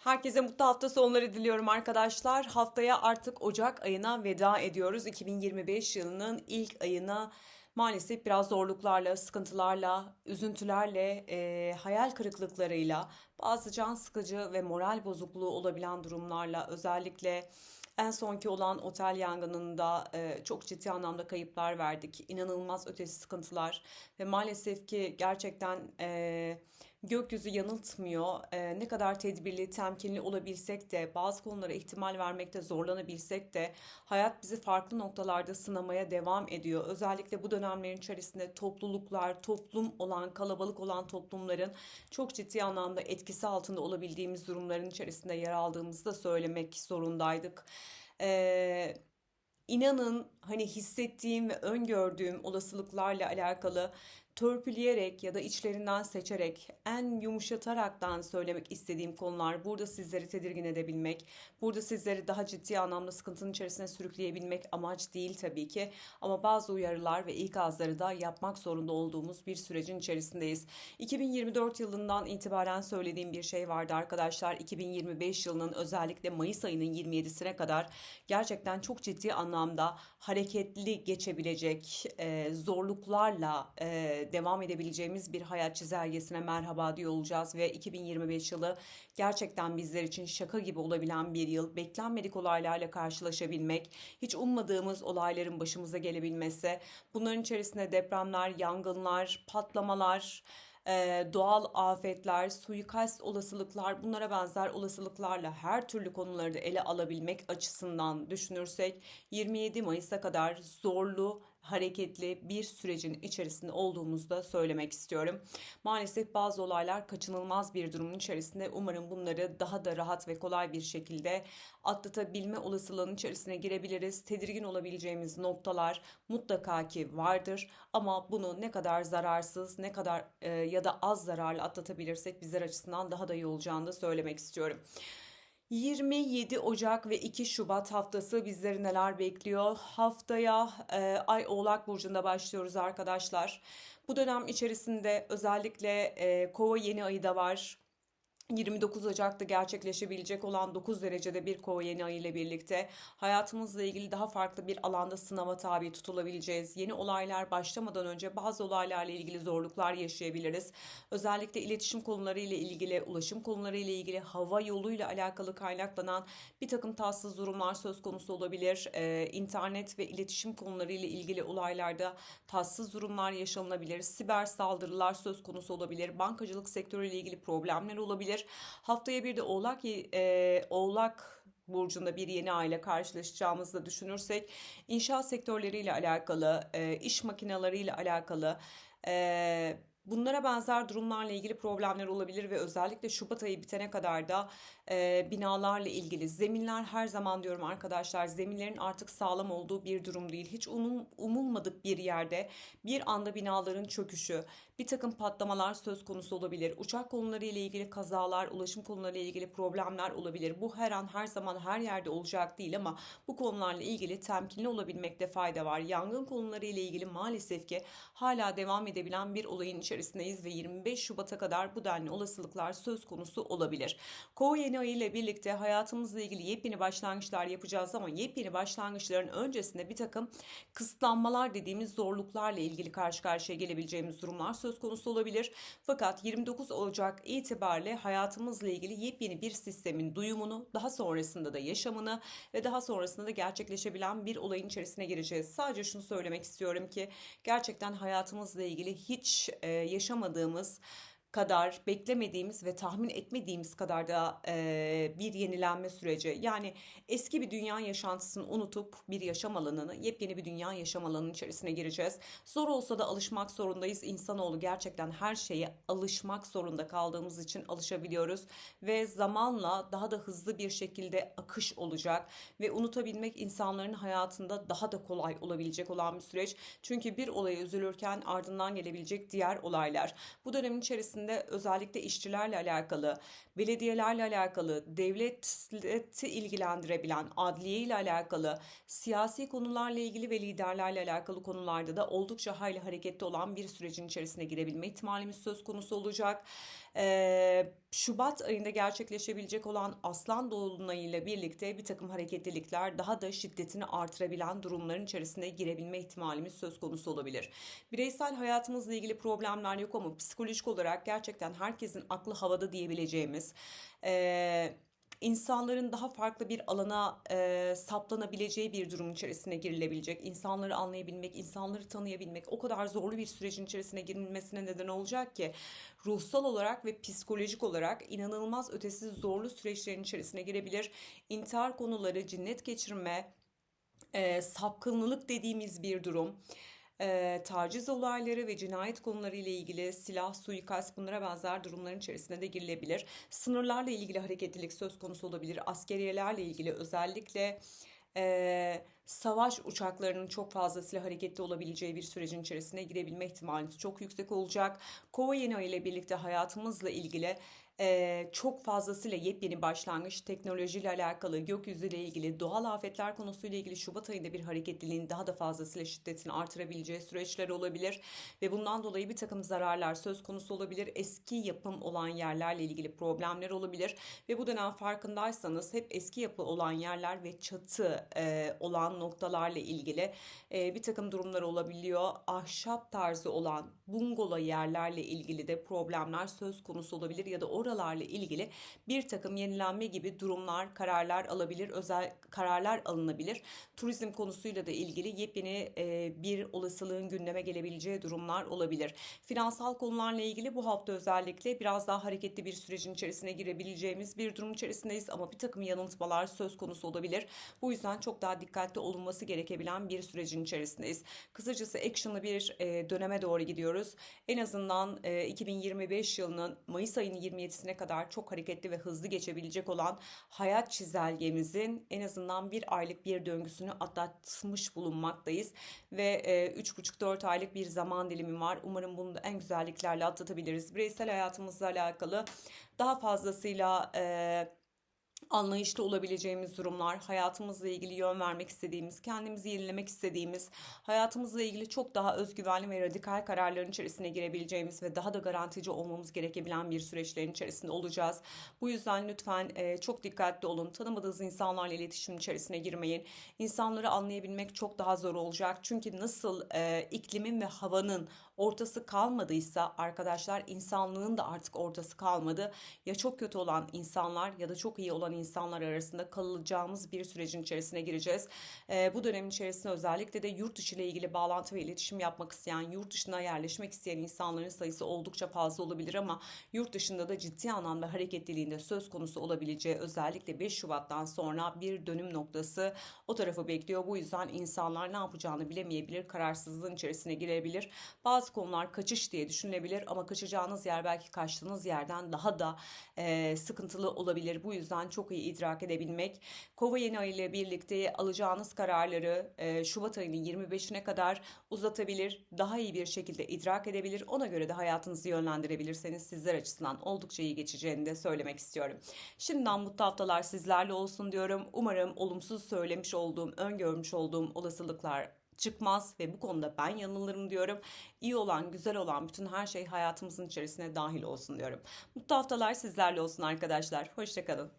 Herkese mutlu hafta sonları diliyorum arkadaşlar. Haftaya artık Ocak ayına veda ediyoruz. 2025 yılının ilk ayına maalesef biraz zorluklarla, sıkıntılarla, üzüntülerle, e, hayal kırıklıklarıyla, bazı can sıkıcı ve moral bozukluğu olabilen durumlarla özellikle en sonki olan otel yangınında e, çok ciddi anlamda kayıplar verdik. İnanılmaz ötesi sıkıntılar ve maalesef ki gerçekten e, gökyüzü yanıltmıyor. E, ne kadar tedbirli, temkinli olabilsek de, bazı konulara ihtimal vermekte zorlanabilsek de hayat bizi farklı noktalarda sınamaya devam ediyor. Özellikle bu dönemlerin içerisinde topluluklar, toplum olan, kalabalık olan toplumların çok ciddi anlamda etkisi altında olabildiğimiz durumların içerisinde yer aldığımızı da söylemek zorundaydık. Ee, inanın hani hissettiğim ve öngördüğüm olasılıklarla alakalı törpüleyerek ya da içlerinden seçerek en yumuşataraktan söylemek istediğim konular burada sizleri tedirgin edebilmek, burada sizleri daha ciddi anlamda sıkıntının içerisine sürükleyebilmek amaç değil tabii ki ama bazı uyarılar ve ikazları da yapmak zorunda olduğumuz bir sürecin içerisindeyiz. 2024 yılından itibaren söylediğim bir şey vardı arkadaşlar. 2025 yılının özellikle Mayıs ayının 27'sine kadar gerçekten çok ciddi anlamda hareketli geçebilecek e, zorluklarla e, devam edebileceğimiz bir hayat çizelgesine merhaba diyor olacağız ve 2025 yılı gerçekten bizler için şaka gibi olabilen bir yıl. Beklenmedik olaylarla karşılaşabilmek, hiç ummadığımız olayların başımıza gelebilmesi, bunların içerisinde depremler, yangınlar, patlamalar, e, doğal afetler, suikast olasılıklar, bunlara benzer olasılıklarla her türlü konuları da ele alabilmek açısından düşünürsek 27 Mayıs'a kadar zorlu, hareketli bir sürecin içerisinde olduğumuzu da söylemek istiyorum. Maalesef bazı olaylar kaçınılmaz bir durumun içerisinde. Umarım bunları daha da rahat ve kolay bir şekilde atlatabilme olasılığının içerisine girebiliriz. Tedirgin olabileceğimiz noktalar mutlaka ki vardır ama bunu ne kadar zararsız, ne kadar e, ya da az zararlı atlatabilirsek bizler açısından daha da iyi olacağını da söylemek istiyorum. 27 Ocak ve 2 Şubat haftası bizleri neler bekliyor? Haftaya e, Ay Oğlak Burcu'nda başlıyoruz arkadaşlar. Bu dönem içerisinde özellikle e, Kova yeni ayı da var. 29 Ocak'ta gerçekleşebilecek olan 9 derecede bir kova yeni ay ile birlikte hayatımızla ilgili daha farklı bir alanda sınava tabi tutulabileceğiz. Yeni olaylar başlamadan önce bazı olaylarla ilgili zorluklar yaşayabiliriz. Özellikle iletişim konuları ile ilgili, ulaşım konuları ile ilgili, hava yoluyla alakalı kaynaklanan bir takım tatsız durumlar söz konusu olabilir. Ee, internet ve iletişim konuları ile ilgili olaylarda tatsız durumlar yaşanabilir. Siber saldırılar söz konusu olabilir. Bankacılık sektörü ile ilgili problemler olabilir. Haftaya bir de Oğlak e, Oğlak burcunda bir yeni aile karşılaşacağımızı da düşünürsek inşaat sektörleriyle alakalı, e, iş makineleriyle alakalı e, Bunlara benzer durumlarla ilgili problemler olabilir ve özellikle Şubat ayı bitene kadar da binalarla ilgili zeminler her zaman diyorum arkadaşlar zeminlerin artık sağlam olduğu bir durum değil. Hiç umulmadık bir yerde bir anda binaların çöküşü, bir takım patlamalar söz konusu olabilir. Uçak konuları ile ilgili kazalar, ulaşım konuları ile ilgili problemler olabilir. Bu her an her zaman her yerde olacak değil ama bu konularla ilgili temkinli olabilmekte fayda var. Yangın konuları ile ilgili maalesef ki hala devam edebilen bir olayın içerisindeyiz ve 25 Şubat'a kadar bu denli olasılıklar söz konusu olabilir. Kova yeni ayı ile birlikte hayatımızla ilgili yepyeni başlangıçlar yapacağız ama yepyeni başlangıçların öncesinde bir takım kısıtlanmalar dediğimiz zorluklarla ilgili karşı karşıya gelebileceğimiz durumlar söz konusu olabilir. Fakat 29 Ocak itibariyle hayatımızla ilgili yepyeni bir sistemin duyumunu, daha sonrasında da yaşamını ve daha sonrasında da gerçekleşebilen bir olayın içerisine gireceğiz. Sadece şunu söylemek istiyorum ki gerçekten hayatımızla ilgili hiç e, yaşamadığımız kadar beklemediğimiz ve tahmin etmediğimiz kadar da e, bir yenilenme süreci. Yani eski bir dünya yaşantısını unutup bir yaşam alanını, yepyeni bir dünya yaşam alanının içerisine gireceğiz. Zor olsa da alışmak zorundayız. İnsanoğlu gerçekten her şeye alışmak zorunda kaldığımız için alışabiliyoruz ve zamanla daha da hızlı bir şekilde akış olacak ve unutabilmek insanların hayatında daha da kolay olabilecek olan bir süreç. Çünkü bir olaya üzülürken ardından gelebilecek diğer olaylar. Bu dönemin içerisinde özellikle işçilerle alakalı, belediyelerle alakalı, devleti ilgilendirebilen, adliye ile alakalı, siyasi konularla ilgili ve liderlerle alakalı konularda da oldukça hayli hareketli olan bir sürecin içerisine girebilme ihtimalimiz söz konusu olacak. Ee, Şubat ayında gerçekleşebilecek olan Aslan Dolunay ile birlikte bir takım hareketlilikler daha da şiddetini artırabilen durumların içerisine girebilme ihtimalimiz söz konusu olabilir. Bireysel hayatımızla ilgili problemler yok ama psikolojik olarak gerçekten herkesin aklı havada diyebileceğimiz eee insanların daha farklı bir alana e, saplanabileceği bir durum içerisine girilebilecek. İnsanları anlayabilmek, insanları tanıyabilmek o kadar zorlu bir sürecin içerisine girilmesine neden olacak ki ruhsal olarak ve psikolojik olarak inanılmaz ötesi zorlu süreçlerin içerisine girebilir. İntihar konuları, cinnet geçirme, e, sapkınlılık dediğimiz bir durum e, taciz olayları ve cinayet konuları ile ilgili silah, suikast bunlara benzer durumların içerisine de girilebilir. Sınırlarla ilgili hareketlilik söz konusu olabilir. Askeriyelerle ilgili özellikle e, savaş uçaklarının çok fazlasıyla hareketli olabileceği bir sürecin içerisine girebilme ihtimaliniz çok yüksek olacak. Kova yeni ile birlikte hayatımızla ilgili çok fazlasıyla yepyeni başlangıç, teknolojiyle alakalı, gökyüzüyle ilgili, doğal afetler konusuyla ilgili Şubat ayında bir hareketliliğin daha da fazlasıyla şiddetini artırabileceği süreçler olabilir. Ve bundan dolayı bir takım zararlar söz konusu olabilir. Eski yapım olan yerlerle ilgili problemler olabilir. Ve bu dönem farkındaysanız hep eski yapı olan yerler ve çatı e, olan noktalarla ilgili e, bir takım durumlar olabiliyor. Ahşap tarzı olan bungalov yerlerle ilgili de problemler söz konusu olabilir ya da oralarla ilgili bir takım yenilenme gibi durumlar, kararlar alabilir, özel kararlar alınabilir. Turizm konusuyla da ilgili yepyeni e, bir olasılığın gündeme gelebileceği durumlar olabilir. Finansal konularla ilgili bu hafta özellikle biraz daha hareketli bir sürecin içerisine girebileceğimiz bir durum içerisindeyiz ama bir takım yanıltmalar söz konusu olabilir. Bu yüzden çok daha dikkatli olunması gerekebilen bir sürecin içerisindeyiz. Kısacası action'lı bir e, döneme doğru gidiyoruz. En azından e, 2025 yılının Mayıs ayının 27'sine kadar çok hareketli ve hızlı geçebilecek olan hayat çizelgemizin en azından bir aylık bir döngüsünü atlatmış bulunmaktayız. Ve e, 3,5-4 aylık bir zaman dilimi var. Umarım bunu da en güzelliklerle atlatabiliriz. Bireysel hayatımızla alakalı daha fazlasıyla... E, anlayışlı olabileceğimiz durumlar, hayatımızla ilgili yön vermek istediğimiz, kendimizi yenilemek istediğimiz, hayatımızla ilgili çok daha özgüvenli ve radikal kararların içerisine girebileceğimiz ve daha da garantici olmamız gerekebilen bir süreçlerin içerisinde olacağız. Bu yüzden lütfen e, çok dikkatli olun. Tanımadığınız insanlarla iletişim içerisine girmeyin. İnsanları anlayabilmek çok daha zor olacak. Çünkü nasıl e, iklimin ve havanın ortası kalmadıysa arkadaşlar insanlığın da artık ortası kalmadı. Ya çok kötü olan insanlar ya da çok iyi olan insanlar arasında kalacağımız bir sürecin içerisine gireceğiz. Ee, bu dönemin içerisinde özellikle de yurt dışı ile ilgili bağlantı ve iletişim yapmak isteyen, yurt dışına yerleşmek isteyen insanların sayısı oldukça fazla olabilir ama yurt dışında da ciddi anlamda hareketliliğinde söz konusu olabileceği özellikle 5 Şubat'tan sonra bir dönüm noktası o tarafı bekliyor. Bu yüzden insanlar ne yapacağını bilemeyebilir, kararsızlığın içerisine girebilir. Bazı konular kaçış diye düşünülebilir ama kaçacağınız yer belki kaçtığınız yerden daha da e, sıkıntılı olabilir. Bu yüzden çok iyi idrak edebilmek. Kova yeni ay ile birlikte alacağınız kararları e, Şubat ayının 25'ine kadar uzatabilir, daha iyi bir şekilde idrak edebilir. Ona göre de hayatınızı yönlendirebilirseniz sizler açısından oldukça iyi geçeceğini de söylemek istiyorum. Şimdiden mutlu haftalar sizlerle olsun diyorum. Umarım olumsuz söylemiş olduğum, öngörmüş olduğum olasılıklar çıkmaz ve bu konuda ben yanılırım diyorum. İyi olan, güzel olan bütün her şey hayatımızın içerisine dahil olsun diyorum. Mutlu haftalar sizlerle olsun arkadaşlar. Hoşçakalın.